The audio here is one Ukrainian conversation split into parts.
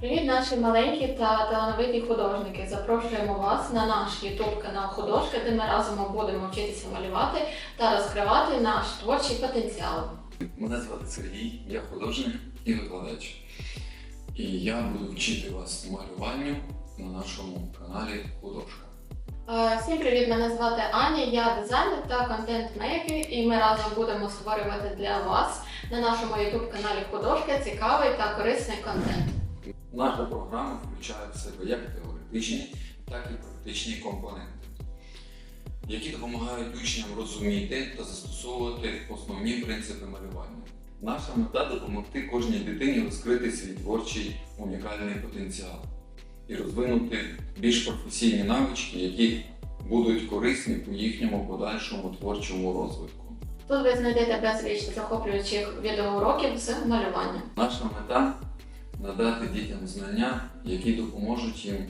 Привіт, наші маленькі та талановиті художники. Запрошуємо вас на наш YouTube канал Художка, де ми разом будемо вчитися малювати та розкривати наш творчий потенціал. Мене звати Сергій, я художник і викладач. І я буду вчити вас малюванню на нашому каналі Художка. Е, Всім привіт! Мене звати Аня, я дизайнер та контент-мейкер, і ми разом будемо створювати для вас на нашому YouTube каналі Художка цікавий та корисний контент. Наша програма включає в себе як теоретичні, так і практичні компоненти, які допомагають учням розуміти та застосовувати основні принципи малювання. Наша мета допомогти кожній дитині розкрити свій творчий унікальний потенціал і розвинути більш професійні навички, які будуть корисні у їхньому подальшому творчому розвитку. Тут ви знайдете безліч захоплюючих відеоуроків з малювання. Наша мета надати дітям знання, які допоможуть їм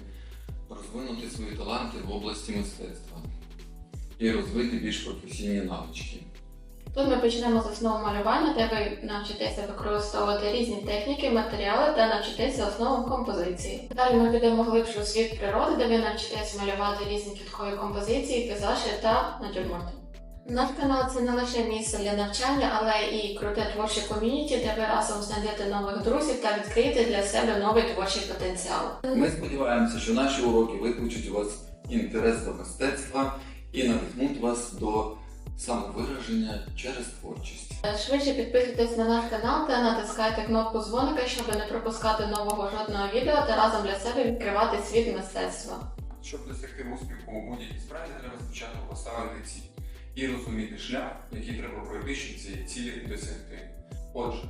розвинути свої таланти в області мистецтва і розвити більш професійні навички. Тут ми почнемо з основ малювання, де ви навчитеся використовувати різні техніки, матеріали та навчитеся основам композиції. Далі ми підемо глибше у світ природи, де ви навчитеся малювати різні квіткові композиції, пейзажі та натюрморти. Наш канал це не лише місце для навчання, але і круте творче ком'юніті, де ви разом знайдете нових друзів та відкриєте для себе новий творчий потенціал. Ми сподіваємося, що наші уроки викличуть у вас інтерес до мистецтва і надихнуть вас до самовираження через творчість. Швидше підписуйтесь на наш канал та натискайте кнопку дзвоника, щоб не пропускати нового жодного відео та разом для себе відкривати світ мистецтва. Щоб досягти успіху у будь-якій справі, треба спочатку поставити ціль і розуміти шлях, який треба пройти, щоб цієї цілі досягти. Отже,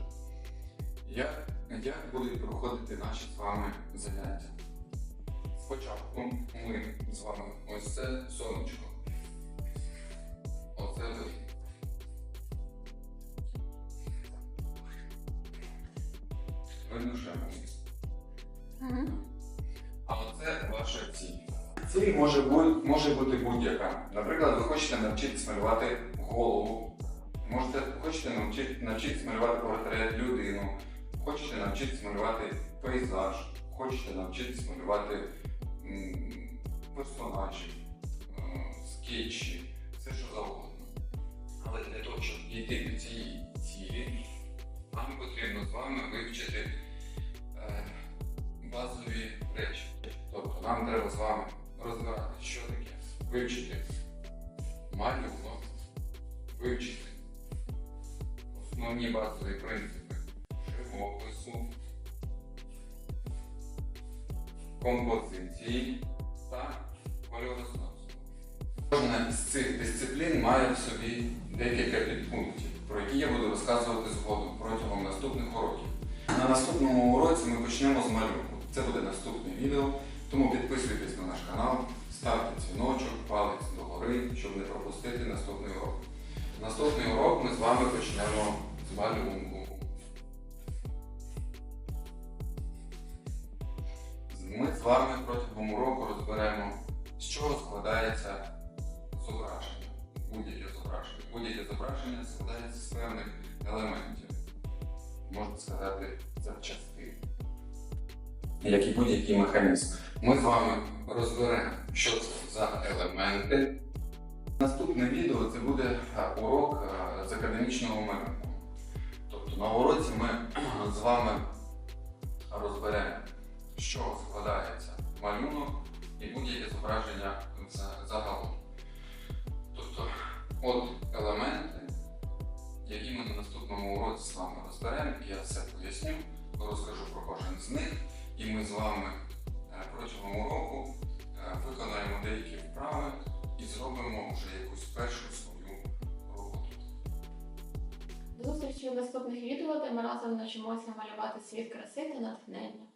як, як будуть проходити наші з вами заняття? Спочатку ми з вами ось це сонечко. Оце ви. Винушаємо. А оце ваша ціль. Ціль може бути, може бути будь-яка. Наприклад, ви хочете навчитись малювати голову, можете, хочете навчити, малювати портрет людину, хочете навчитись малювати пейзаж, хочете навчитись малювати м, персонажів, скетчі, все що завгодно. Але для того, щоб дійти до цієї цілі, нам потрібно з вами вивчити е, базові речі. Тобто нам треба з вами вивчити малюнок, вивчити основні базові принципи живопису, композиції та кольорознавства. Кожна з цих дисциплін має в собі декілька підпунктів, про які я буду розказувати згодом протягом наступних уроків. На наступному уроці ми почнемо з малюнку. Це буде наступне відео, тому підписуйтесь на наш канал, ставте дзвіночок, палець догори, щоб не пропустити наступний урок. Наступний урок ми з вами почнемо з малюнку. Ми з вами протягом уроку розберемо, з чого складається зображення. Будь-яке зображення. Будь-яке зображення складається з певних елементів. Можна сказати, запчастин. Як і будь-який механізм. Ми з вами розберемо, що це за елементи. Наступне відео це буде урок з академічного малюнку. Тобто на уроці ми з вами розберемо, що складається малюнок і будь-яке зображення загалом. Тобто, от елементи, які ми на наступному уроці з вами розберемо, я все поясню, розкажу про кожен з них, і ми з вами зустрічі наступних відео, де ми разом навчимося малювати світ краси та натхнення.